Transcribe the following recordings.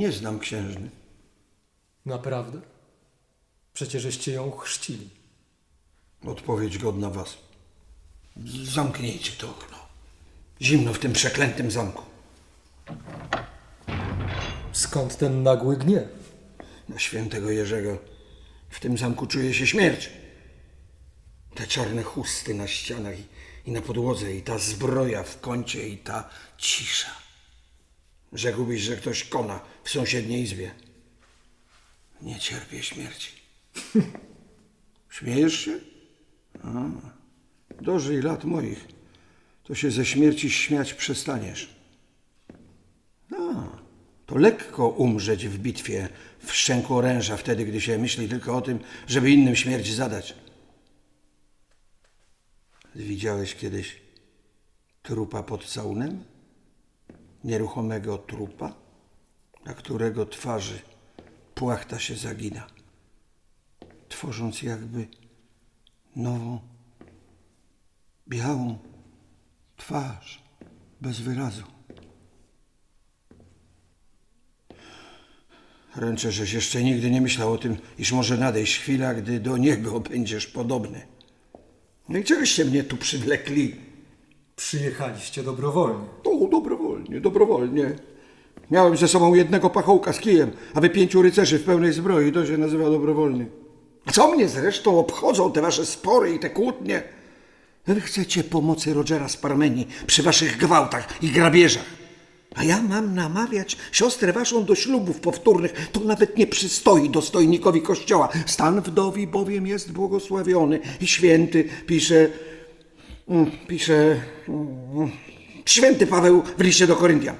Nie znam księżny. Naprawdę? Przecieżeście ją chrzcili. Odpowiedź godna was. Zamknijcie to okno. Zimno w tym przeklętym zamku. Skąd ten nagły gniew? Na świętego Jerzego w tym zamku czuje się śmierć. Te czarne chusty na ścianach i, i na podłodze, i ta zbroja w kącie, i ta cisza. Rzekłbyś, że ktoś kona w sąsiedniej izbie. Nie cierpię śmierci. Śmiejesz się? A, dożyj lat moich, to się ze śmierci śmiać przestaniesz. A, to lekko umrzeć w bitwie w szczęku oręża wtedy, gdy się myśli tylko o tym, żeby innym śmierć zadać. Widziałeś kiedyś trupa pod całunem? Nieruchomego trupa, na którego twarzy płachta się zagina, tworząc jakby nową, białą twarz bez wyrazu. Ręczę, żeś jeszcze nigdy nie myślał o tym, iż może nadejść chwila, gdy do niego będziesz podobny. No i czegoście mnie tu przywlekli? Przyjechaliście dobrowolnie. O, dobrowolnie, dobrowolnie. Miałem ze sobą jednego pachołka z kijem, a wy pięciu rycerzy w pełnej zbroi, to się nazywa dobrowolnie. Co mnie zresztą obchodzą te wasze spory i te kłótnie? Wy chcecie pomocy Rogera z Parmenii przy waszych gwałtach i grabieżach. A ja mam namawiać siostrę waszą do ślubów powtórnych. To nawet nie przystoi dostojnikowi kościoła. Stan wdowi bowiem jest błogosławiony i święty, pisze Mm, Pisze mm, święty Paweł w liście do Koryntian.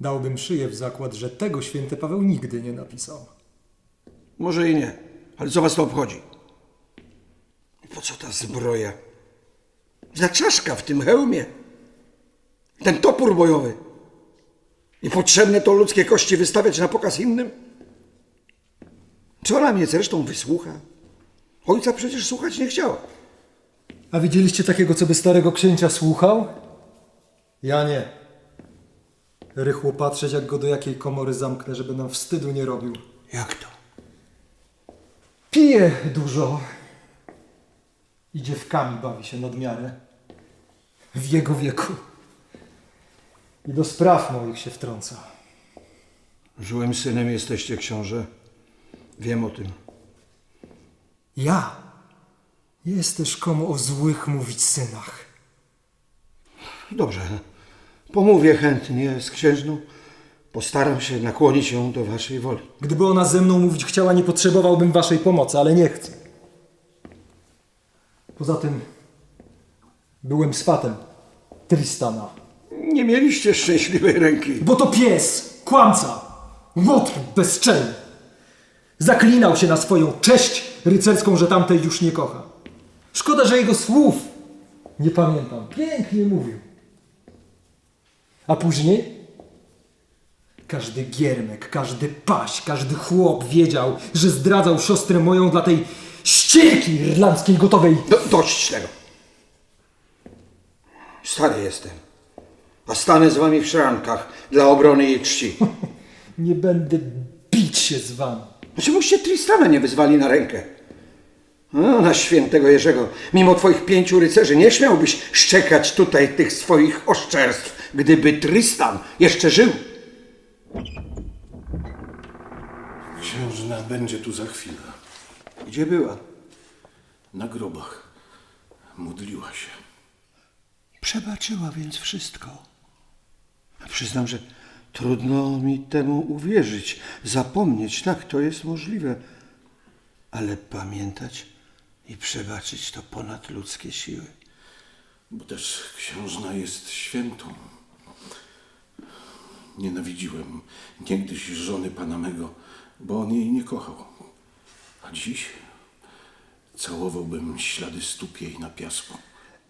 Dałbym szyję w zakład, że tego święty Paweł nigdy nie napisał. Może i nie, ale co was to obchodzi? Po co ta zbroja? Za czaszka w tym hełmie. Ten topór bojowy. I potrzebne to ludzkie kości wystawiać na pokaz innym? Czy ona mnie zresztą wysłucha? Ojca przecież słuchać nie chciała. A widzieliście takiego, co by starego księcia słuchał? Ja nie. Rychło patrzeć, jak go do jakiej komory zamknę, żeby nam wstydu nie robił. Jak to? Pije dużo. I dziewkami bawi się nadmiarę. W jego wieku. I do spraw moich się wtrąca. Złym synem jesteście, książę. Wiem o tym. Ja? Jesteś komu o złych mówić synach. Dobrze. Pomówię chętnie z księżną. Postaram się nakłonić ją do waszej woli. Gdyby ona ze mną mówić chciała, nie potrzebowałbym waszej pomocy, ale nie chcę. Poza tym byłem swatem Tristana. Nie mieliście szczęśliwej ręki. Bo to pies, kłamca, łotr bezczelny. Zaklinał się na swoją cześć rycerską, że tamtej już nie kocha. Szkoda, że jego słów nie pamiętam. Pięknie mówił. A później każdy giermek, każdy paś, każdy chłop wiedział, że zdradzał siostrę moją dla tej ścierki irlandzkiej gotowej. Do, dość tego. Stary jestem. A stanę z wami w szrankach dla obrony jej czci. Nie będę bić się z wami. Czemuście Tristana nie wyzwali na rękę? No, na świętego Jerzego. Mimo twoich pięciu rycerzy nie śmiałbyś szczekać tutaj tych swoich oszczerstw, gdyby Tristan jeszcze żył. Księżna będzie tu za chwilę. Gdzie była? Na grobach. Modliła się. Przebaczyła więc wszystko. Przyznam, że trudno mi temu uwierzyć. Zapomnieć, tak, to jest możliwe. Ale pamiętać i przebaczyć to ponad ludzkie siły. Bo też księżna jest świętą. Nienawidziłem niegdyś żony pana mego, bo on jej nie kochał. A dziś całowałbym ślady stóp jej na piasku.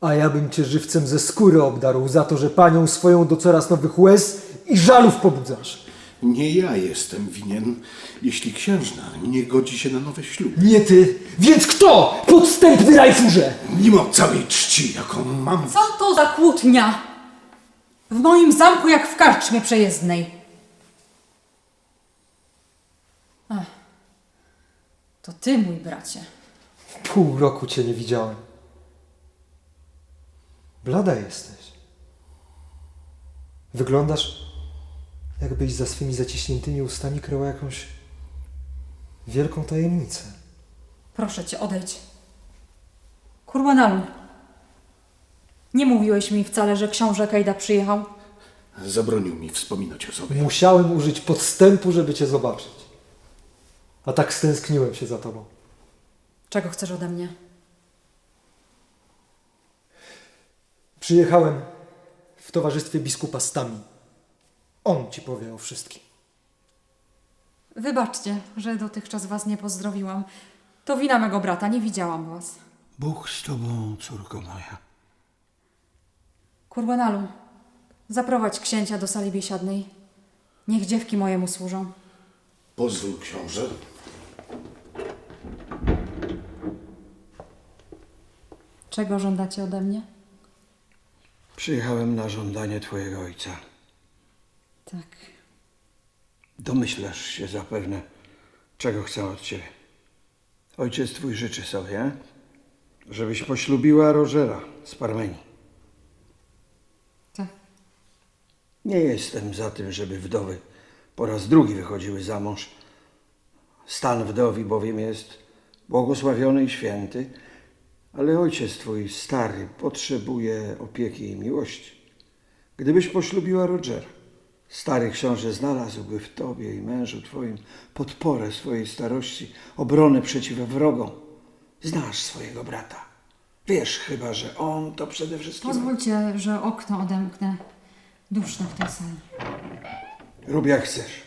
A ja bym cię żywcem ze skóry obdarł za to, że panią swoją do coraz nowych łez i żalów pobudzasz. Nie ja jestem winien, jeśli księżna nie godzi się na nowy ślub. Nie ty, więc kto? Podstępny rajfurze! Mimo całej czci, jaką mam Co to za kłótnia? W moim zamku jak w karczmie przejezdnej. Ach, to ty, mój bracie. Pół roku cię nie widziałem. Blada jesteś. Wyglądasz, jakbyś za swymi zaciśniętymi ustami kryła jakąś wielką tajemnicę. Proszę cię, odejdź. Kurwanalu. Nie mówiłeś mi wcale, że książę Kejda przyjechał. Zabronił mi wspominać o sobie. Musiałem użyć podstępu, żeby cię zobaczyć. A tak stęskniłem się za tobą. Czego chcesz ode mnie? Przyjechałem w towarzystwie biskupa Stami. On ci powie o wszystkim. Wybaczcie, że dotychczas was nie pozdrowiłam. To wina mego brata, nie widziałam was. Bóg z tobą, córko moja. Kurwanalu, zaprowadź księcia do sali biesiadnej. Niech dziewki mojemu służą. Pozwól, książę. Czego żądacie ode mnie? Przyjechałem na żądanie twojego ojca. Tak. Domyślasz się zapewne, czego chcę od ciebie. Ojciec twój życzy sobie, żebyś poślubiła Rogera z Parmenii. Tak. Nie jestem za tym, żeby wdowy po raz drugi wychodziły za mąż. Stan wdowi bowiem jest błogosławiony i święty, ale ojciec twój stary potrzebuje opieki i miłości. Gdybyś poślubiła Rogera, stary książę znalazłby w tobie i mężu twoim podporę swojej starości, obronę przeciw wrogom. Znasz swojego brata. Wiesz chyba, że on to przede wszystkim... Pozwólcie, że okno odemknę. Duszno w tej sali. Rób jak chcesz.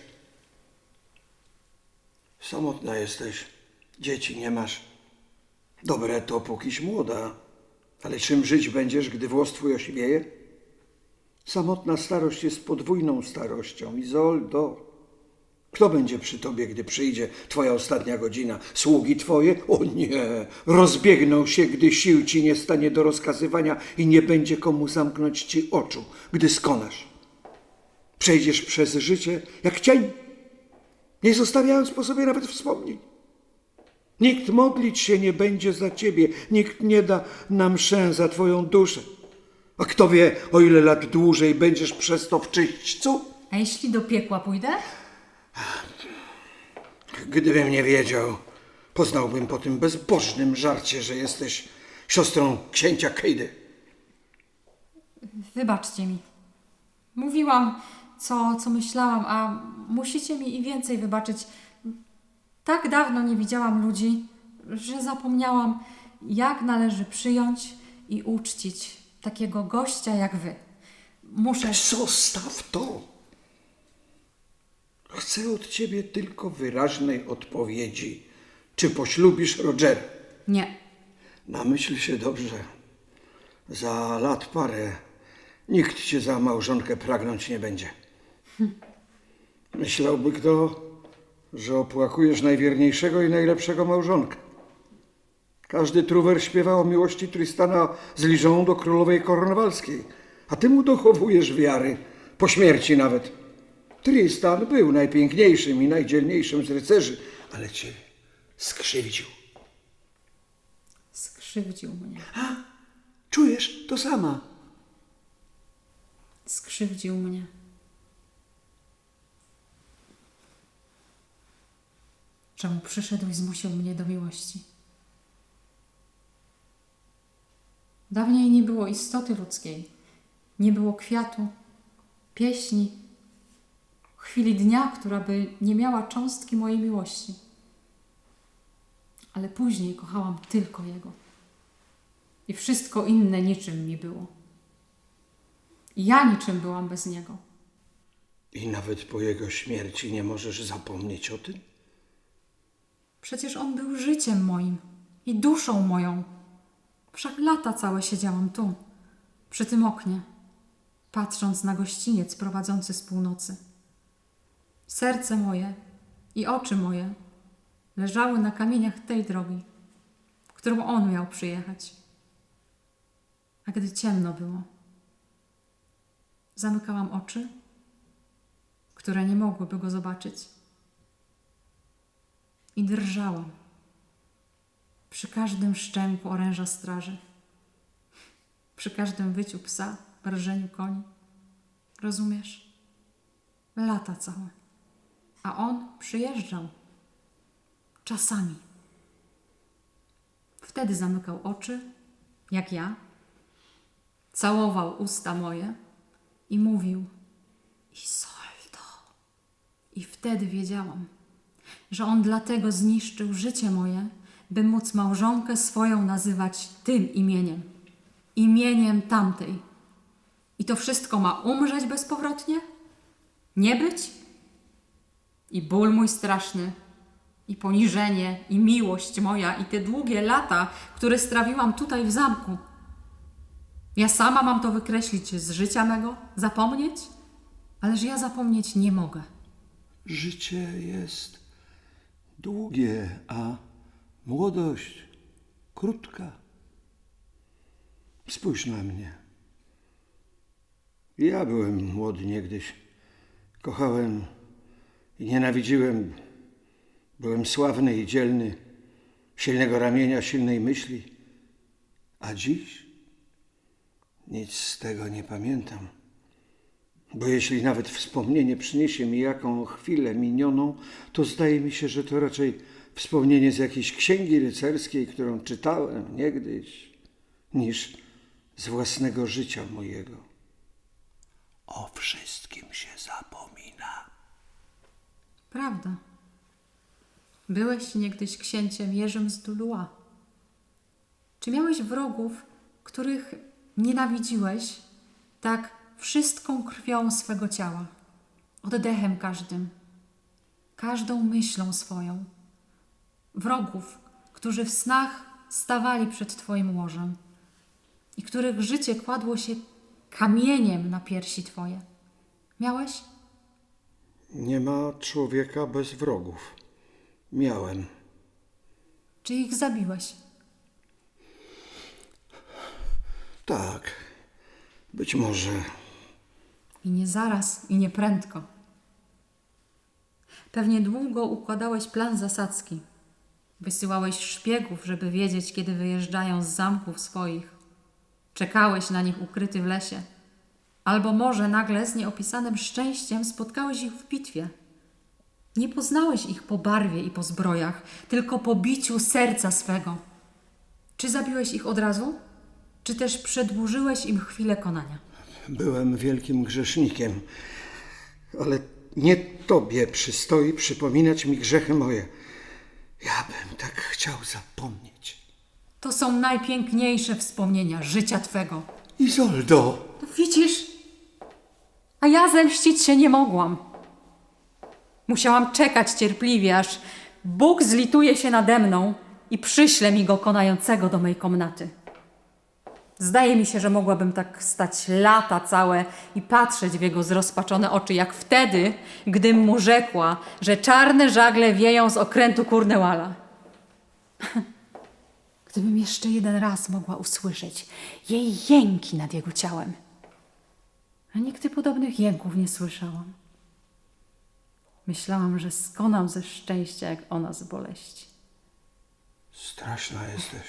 Samotna jesteś, dzieci nie masz. Dobre to pókiś młoda, ale czym żyć będziesz, gdy włos twój osiwieje? Samotna starość jest podwójną starością. Izoldo, kto będzie przy tobie, gdy przyjdzie twoja ostatnia godzina? Sługi twoje? O nie, rozbiegną się, gdy sił ci nie stanie do rozkazywania i nie będzie komu zamknąć ci oczu, gdy skonasz. Przejdziesz przez życie jak cień, nie zostawiając po sobie nawet wspomnień. Nikt modlić się nie będzie za ciebie, nikt nie da na mszę za twoją duszę. A kto wie, o ile lat dłużej będziesz przez to w czyśćcu? A jeśli do piekła pójdę? Gdybym nie wiedział, poznałbym po tym bezbożnym żarcie, że jesteś siostrą księcia Kejdy. Wybaczcie mi. Mówiłam, co, co myślałam, a musicie mi i więcej wybaczyć. Tak dawno nie widziałam ludzi, że zapomniałam, jak należy przyjąć i uczcić takiego gościa jak wy. Muszę. Zostaw to. Chcę od ciebie tylko wyraźnej odpowiedzi. Czy poślubisz Rogera? Nie. Namyśl się dobrze. Za lat parę nikt cię za małżonkę pragnąć nie będzie. Myślałby kto, że opłakujesz najwierniejszego i najlepszego małżonka. Każdy truwer śpiewa o miłości Tristana z Liżą do królowej kornwalskiej, a ty mu dochowujesz wiary, po śmierci nawet. Tristan był najpiękniejszym i najdzielniejszym z rycerzy, ale cię skrzywdził. Skrzywdził mnie. Czujesz to sama. Skrzywdził mnie. Czemu przyszedł i zmusił mnie do miłości? Dawniej nie było istoty ludzkiej, nie było kwiatu, pieśni, chwili dnia, która by nie miała cząstki mojej miłości. Ale później kochałam tylko Jego. I wszystko inne niczym mi było. I ja niczym byłam bez Niego. I nawet po jego śmierci nie możesz zapomnieć o tym? Przecież On był życiem moim i duszą moją. Wszak lata całe siedziałam tu, przy tym oknie, patrząc na gościniec prowadzący z północy. Serce moje i oczy moje leżały na kamieniach tej drogi, którą On miał przyjechać. A gdy ciemno było, zamykałam oczy, które nie mogłyby go zobaczyć. I drżałam Przy każdym szczęku oręża straży, przy każdym wyciu psa, rżeniu koni. Rozumiesz? Lata całe. A on przyjeżdżał. Czasami. Wtedy zamykał oczy, jak ja, całował usta moje i mówił: Isoldo. I wtedy wiedziałam, że on dlatego zniszczył życie moje, by móc małżonkę swoją nazywać tym imieniem, imieniem tamtej. I to wszystko ma umrzeć bezpowrotnie? Nie być? I ból mój straszny, i poniżenie, i miłość moja, i te długie lata, które strawiłam tutaj w zamku. Ja sama mam to wykreślić z życia mego, zapomnieć? Ależ ja zapomnieć nie mogę. Życie jest długie, a młodość krótka. Spójrz na mnie. Ja byłem młody niegdyś. Kochałem i nienawidziłem. Byłem sławny i dzielny, silnego ramienia, silnej myśli. A dziś nic z tego nie pamiętam. Bo jeśli nawet wspomnienie przyniesie mi jaką chwilę minioną, to zdaje mi się, że to raczej wspomnienie z jakiejś księgi rycerskiej, którą czytałem niegdyś, niż z własnego życia mojego. O wszystkim się zapomina. Prawda. Byłeś niegdyś księciem Jerzym z Dulua. Czy miałeś wrogów, których nienawidziłeś tak wszystką krwią swego ciała, oddechem każdym, każdą myślą swoją? Wrogów, którzy w snach stawali przed Twoim łożem i których życie kładło się kamieniem na piersi Twoje. Miałeś? Nie ma człowieka bez wrogów. Miałem. Czy ich zabiłeś? Tak. Być może. I nie zaraz, i nie prędko. Pewnie długo układałeś plan zasadzki. Wysyłałeś szpiegów, żeby wiedzieć, kiedy wyjeżdżają z zamków swoich. Czekałeś na nich ukryty w lesie. Albo może nagle z nieopisanym szczęściem spotkałeś ich w bitwie. Nie poznałeś ich po barwie i po zbrojach, tylko po biciu serca swego. Czy zabiłeś ich od razu? Czy też przedłużyłeś im chwilę konania? Byłem wielkim grzesznikiem, ale nie tobie przystoi przypominać mi grzechy moje. Ja bym tak chciał zapomnieć. To są najpiękniejsze wspomnienia życia Twego. Izoldo! A ja zemścić się nie mogłam. Musiałam czekać cierpliwie, aż Bóg zlituje się nade mną i przyśle mi go konającego do mej komnaty. Zdaje mi się, że mogłabym tak stać lata całe i patrzeć w jego zrozpaczone oczy, jak wtedy, gdym mu rzekła, że czarne żagle wieją z okrętu Kurnewala. Gdybym jeszcze jeden raz mogła usłyszeć jej jęki nad jego ciałem. A nigdy podobnych jęków nie słyszałam. Myślałam, że skonam ze szczęścia, jak ona z boleści. Straszna jesteś.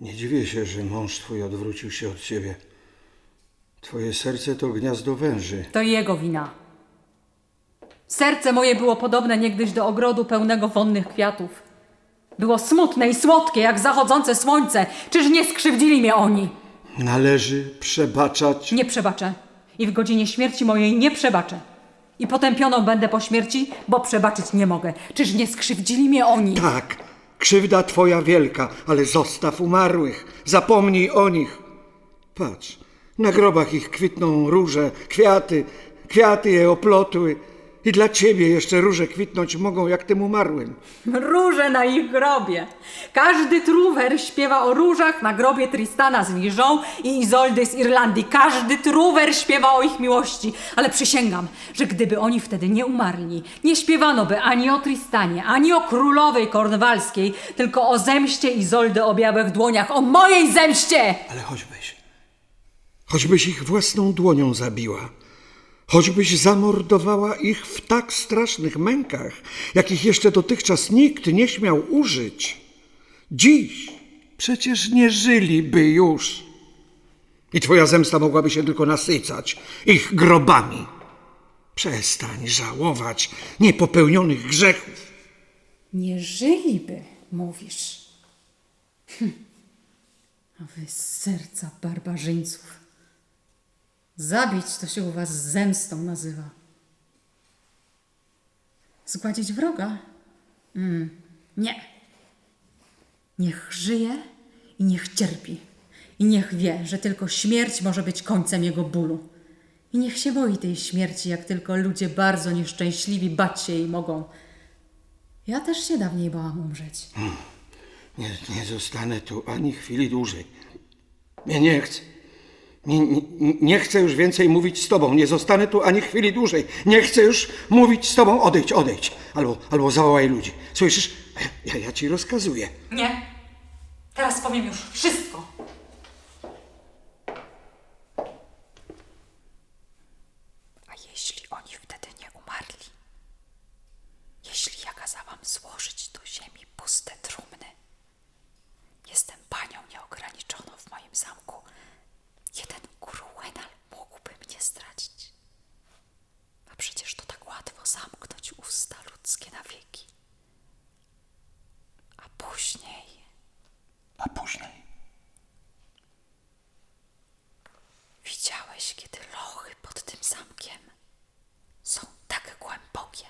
Nie dziwię się, że mąż twój odwrócił się od ciebie. Twoje serce to gniazdo węży. To jego wina. Serce moje było podobne niegdyś do ogrodu pełnego wonnych kwiatów. Było smutne i słodkie, jak zachodzące słońce. Czyż nie skrzywdzili mnie oni? Należy przebaczać. Nie przebaczę. I w godzinie śmierci mojej nie przebaczę. I potępioną będę po śmierci, bo przebaczyć nie mogę. Czyż nie skrzywdzili mnie oni? Tak, krzywda twoja wielka, ale zostaw umarłych. Zapomnij o nich. Patrz, na grobach ich kwitną róże, kwiaty, kwiaty je oplotły. I dla ciebie jeszcze róże kwitnąć mogą jak tym umarłym. Róże na ich grobie. Każdy truwer śpiewa o różach na grobie Tristana z Liżą i Izoldy z Irlandii. Każdy truwer śpiewa o ich miłości. Ale przysięgam, że gdyby oni wtedy nie umarli, nie śpiewano by ani o Tristanie, ani o królowej kornwalskiej, tylko o zemście Izoldy o białych dłoniach, o mojej zemście! Ale choćbyś, choćbyś ich własną dłonią zabiła, choćbyś zamordowała ich w tak strasznych mękach, jakich jeszcze dotychczas nikt nie śmiał użyć, dziś przecież nie żyliby już. I twoja zemsta mogłaby się tylko nasycać ich grobami. Przestań żałować niepopełnionych grzechów. Nie żyliby, mówisz. Hm. A wy z serca barbarzyńców. Zabić to się u was zemstą nazywa. Zgładzić wroga? Mm, nie. Niech żyje i niech cierpi. I niech wie, że tylko śmierć może być końcem jego bólu. I niech się boi tej śmierci, jak tylko ludzie bardzo nieszczęśliwi bać się jej mogą. Ja też się dawniej bałam umrzeć. Nie, nie zostanę tu ani chwili dłużej. Nie, nie chcę. Nie, nie, nie chcę już więcej mówić z tobą. Nie zostanę tu ani chwili dłużej. Nie chcę już mówić z tobą. Odejdź, odejdź. Albo, albo zawołaj ludzi. Słyszysz? Ja, ja ci rozkazuję. Nie. Teraz powiem już wszystko. A jeśli oni wtedy nie umarli? Jeśli ja kazałam złożyć do ziemi puste trumny? Jestem panią nieograniczoną w moim zamku. Jeden Guruenal mógłby mnie zdradzić. A przecież to tak łatwo zamknąć usta ludzkie na wieki. A później A później Widziałeś, kiedy lochy pod tym zamkiem są tak głębokie,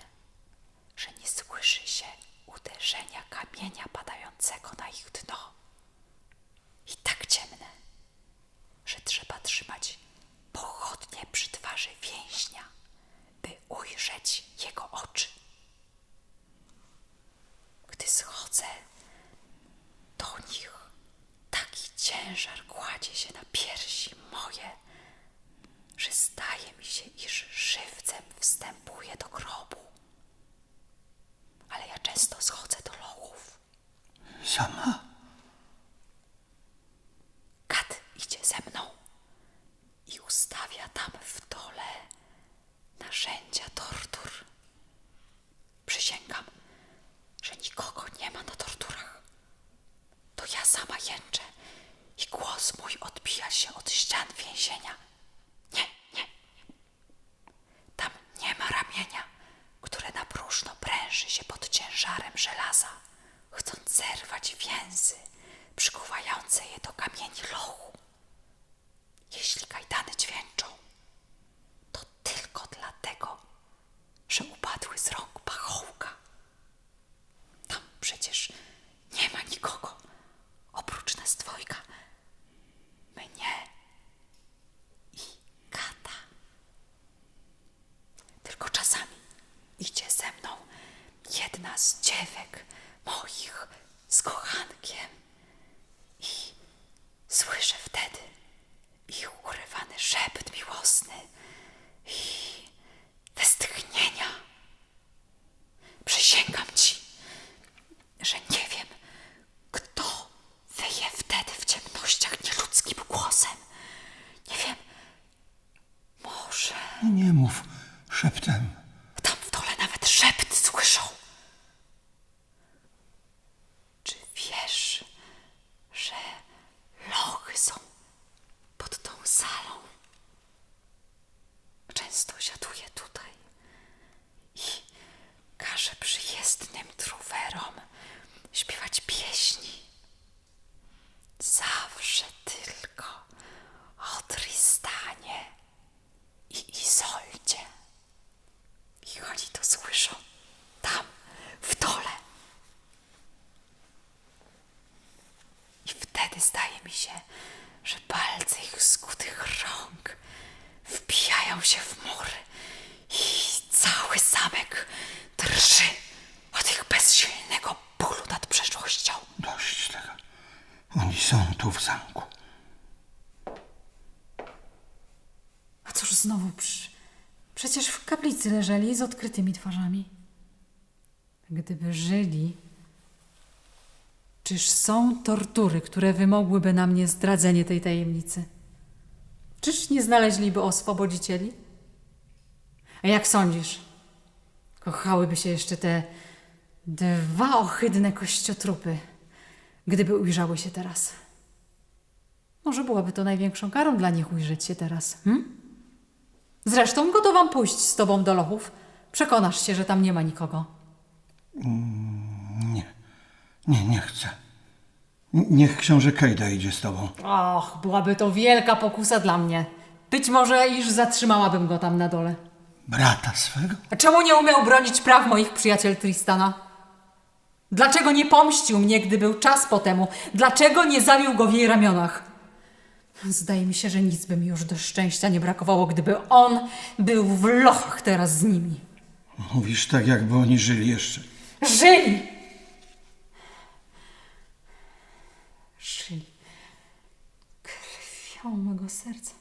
że nie słyszy się uderzenia kamienia padającego na ich dno. I tak ciemne, że trzeba trzymać pochodnie przy twarzy więźnia, by ujrzeć jego oczy. Gdy schodzę do nich, taki ciężar kładzie się na piersi moje, że zdaje mi się, iż żywcem wstępuje do grobu. Ale ja często schodzę do lochów. sama? Kat idzie ze mną i ustawia tam w dole narzędzia tortur. Przysięgam, że nikogo nie ma na torturach. To ja sama jęczę i głos mój odbija się od ścian więzienia. Nie, nie. Tam nie ma ramienia, które na próżno pręży się pod ciężarem żelaza, chcąc zerwać więzy przykuwające je do kamieni lochu. Jeśli kajdany dźwięczą, to tylko dlatego, że upadły z rąk pachołka. Tam przecież nie ma nikogo oprócz nas dwojga, mnie i kata. Tylko czasami idzie ze mną jedna z dziewek moich z kochankiem i słyszę wtedy ich urywany szept miłosny i westchnienia. Przysięgam ci, że nie wiem, kto wyje wtedy w ciemnościach nieludzkim głosem. Nie wiem, może Nie mów szeptem. tam w dole nawet szept słyszą. Czy wiesz, że lochy są pod tą salą? Często siaduję tutaj i każę przyjezdnym truwerom śpiewać pieśni. Zawsze tylko o Tristanie i Izoldzie. I oni to słyszą tam, w dole. I wtedy zdaje mi się, że palce ich skutych rąk wbijają się w mury i cały zamek drży od ich bezsilnego bólu nad przeszłością. Dość tego. Oni są tu w zamku. A cóż znowu przy... Przecież w kaplicy leżeli z odkrytymi twarzami. Gdyby żyli, czyż są tortury, które wymogłyby na mnie zdradzenie tej tajemnicy? Czyż nie znaleźliby oswobodzicieli? A jak sądzisz? Kochałyby się jeszcze te dwa ohydne kościotrupy, gdyby ujrzały się teraz. Może byłaby to największą karą dla nich ujrzeć się teraz. Hm? Zresztą gotowam pójść z tobą do lochów. Przekonasz się, że tam nie ma nikogo. Nie, nie, nie chcę. N- Niech książę Kejda idzie z tobą. Och, byłaby to wielka pokusa dla mnie. Być może iż zatrzymałabym go tam na dole. Brata swego? A czemu nie umiał bronić praw moich przyjaciel Tristana? Dlaczego nie pomścił mnie, gdy był czas po temu? Dlaczego nie zawił go w jej ramionach? Zdaje mi się, że nic by mi już do szczęścia nie brakowało, gdyby on był w lochach teraz z nimi. Mówisz tak, jakby oni żyli jeszcze. Żyli! Żyli. Krwią mego serca.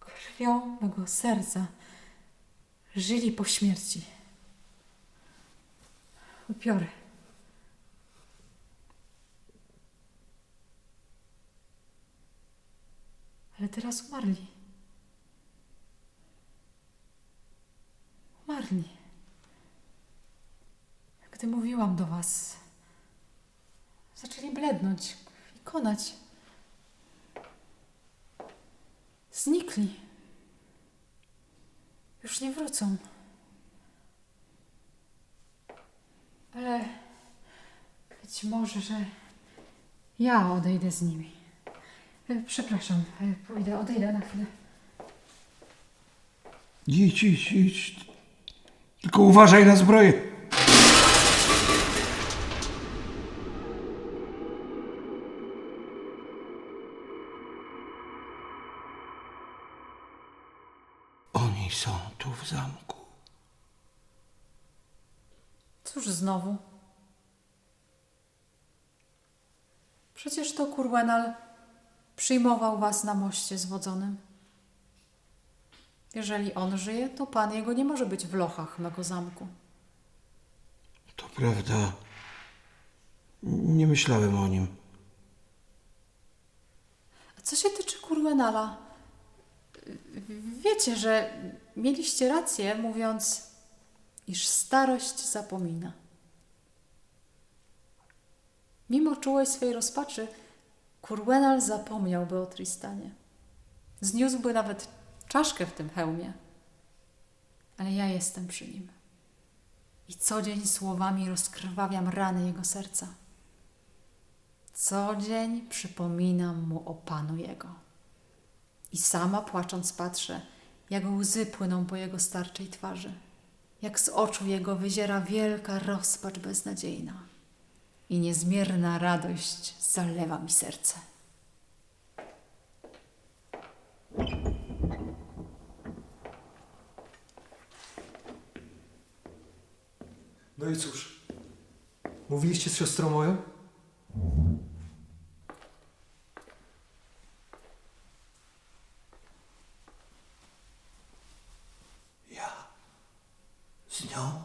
Krwią mego serca. Żyli po śmierci. Upiory. Ale teraz umarli. Umarli. Gdy mówiłam do was, zaczęli blednąć i konać. Znikli. Już nie wrócą. Ale być może, że ja odejdę z nimi. E, Przepraszam, e, pójdę, odejdę na chwilę. Idź, idź, idź. Tylko uważaj na zbroję. Oni są tu w zamku. Cóż znowu? Przecież to Kurwenal przyjmował was na moście zwodzonym. Jeżeli on żyje, to pan jego nie może być w lochach mego zamku. To prawda. Nie myślałem o nim. A co się tyczy Kurwenala, wiecie, że mieliście rację, mówiąc, iż starość zapomina. Mimo czułej swej rozpaczy, Kurwenal zapomniałby o Tristanie. Zniósłby nawet czaszkę w tym hełmie. Ale ja jestem przy nim. I co dzień słowami rozkrwawiam rany jego serca. Co dzień przypominam mu o Panu Jego. I sama płacząc patrzę, jak łzy płyną po jego starczej twarzy, jak z oczu jego wyziera wielka rozpacz beznadziejna i niezmierna radość zalewa mi serce. No i cóż? Mówiliście z siostrą moją? Ja? Z nią?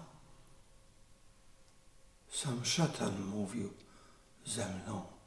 Sam szatan mówił ze mną.